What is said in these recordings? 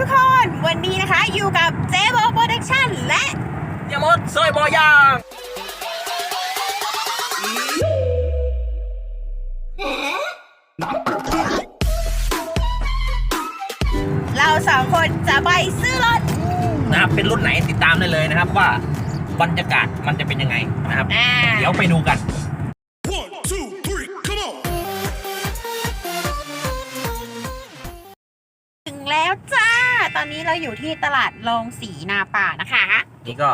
ทุกคนวันนี้นะคะอยู่กับเจ๊โบโปรดักชั่นและยามดซอยบอยางเราสองคนจะไปซื้อรถนะครับเป็นรุ่นไหนติดตามได้เลยนะครับว่าบรรยากาศมันจะเป็นยังไงนะครับ อ่า เดี๋ยวไปดูกัน เราอยู่ที่ตลาดโรงสีนาป่านะคะ นี่ก็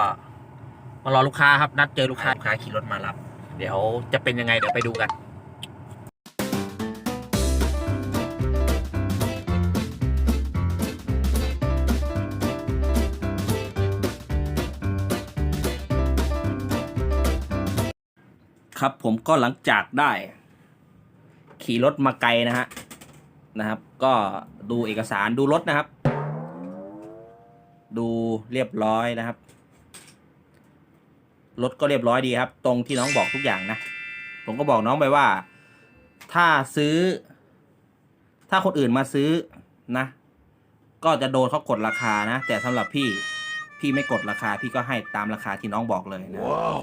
มารอลูกค้าครับ นัดเจอลูกค้าลูกค้าขี่รถมารับ เดี๋ยวจะเป็นยังไงเดี๋ยวไปดูกันครับผมก็หลังจากได้ ขี่รถมาไกลนะฮะนะครับ ก็ดูเอกสารดูรถนะครับ ดูเรียบร้อยนะครับ รถก็เรียบร้อยดีครับ ตรงที่น้องบอกทุกอย่างนะ ผมก็บอกน้องไปว่า ถ้าซื้อ ถ้าคนอื่นมาซื้อนะ ก็จะโดนเขากดราคานะ แต่สำหรับพี่พี่ไม่กดราคาพี่ก็ให้ตามราคาที่น้องบอกเลยนะ Wow.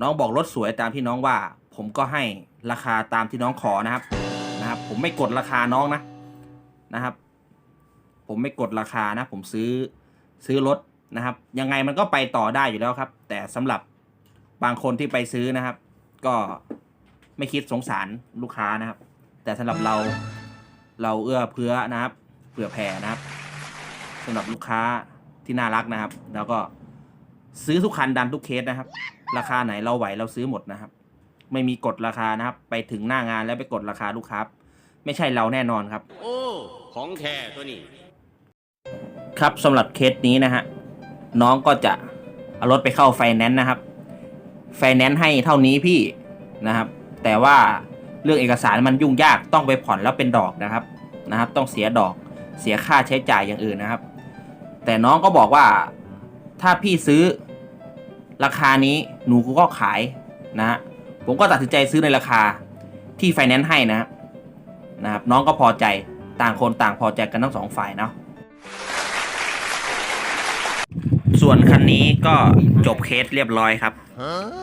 น้องบอกรถสวยตามที่น้องว่า ผมก็ให้ราคาตามที่น้องขอนะครับนะครับ ผมไม่กดราคาน้องนะนะครับ ผมไม่กดราคานะ ผมซื้อซื้อรถนะครับ ยังไงมันก็ไปต่อได้อยู่แล้วครับ แต่สำหรับบางคนที่ไปซื้อนะครับ ก็ไม่คิดสงสารลูกค้านะครับ แต่สำหรับเราเราเอื้อเพื่อนะครับเผื่อแผ่นะครับสำหรับลูกค้าที่น่ารักนะครับ แล้วก็ซื้อทุกคันดันทุกเคสนะครับ ราคาไหนเราไหวเราซื้อหมดนะครับ ไม่มีกดราคานะครับ ไปถึงหน้างานแล้วไปกดราคาลูกค้าไม่ใช่เราแน่นอนครับ โอ้ ของแท้ตัวนี้ ครับสำหรับเคสนี้นะฮะน้องก็จะเอารถไปเข้าไฟแนนซ์นะครับไฟแนนซ์ให้เท่านี้พี่นะครับ แต่ว่าเรื่องเอกสารมันยุ่งยากต้องไปผ่อนแล้วเป็นดอกนะครับนะครับ ต้องเสียดอกเสียค่าใช้จ่ายอย่างอื่นนะครับ แต่น้องก็บอกว่าถ้าพี่ซื้อราคานี้หนูก็ขายนะฮะผมก็ตัดสินใจซื้อในราคาที่ไฟแนนซ์ให้นะนะครับ น้องก็พอใจต่างคนต่างพอใจกันทั้งสองฝ่ายเนาะ ส่วนคันนี้ก็จบเคสเรียบร้อยครับ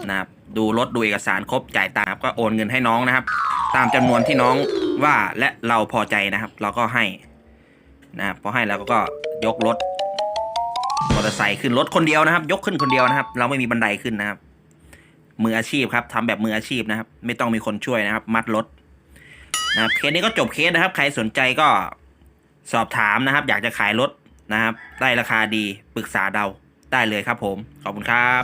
นะครับดูรถดูเอกสารครบจ่ายตังค์ครับก็โอนเงินให้น้องนะครับ ตามจำนวนที่น้องว่าและเราพอใจนะครับ เราก็ให้นะครับพอให้แล้วก็ยกรถมอเตอร์ไซค์ขึ้นรถคนเดียวนะครับ ยกขึ้นคนเดียวนะครับ เราไม่มีบันไดขึ้นนะครับ มืออาชีพครับทำแบบมืออาชีพนะครับ ไม่ต้องมีคนช่วยนะครับ มัดรถนะครับเคสนี้ก็จบเคสนะครับ ใครสนใจก็สอบถามนะครับ อยากจะขายรถนะครับ ได้ราคาดีปรึกษาเรา ได้เลยครับผม ขอบคุณครับ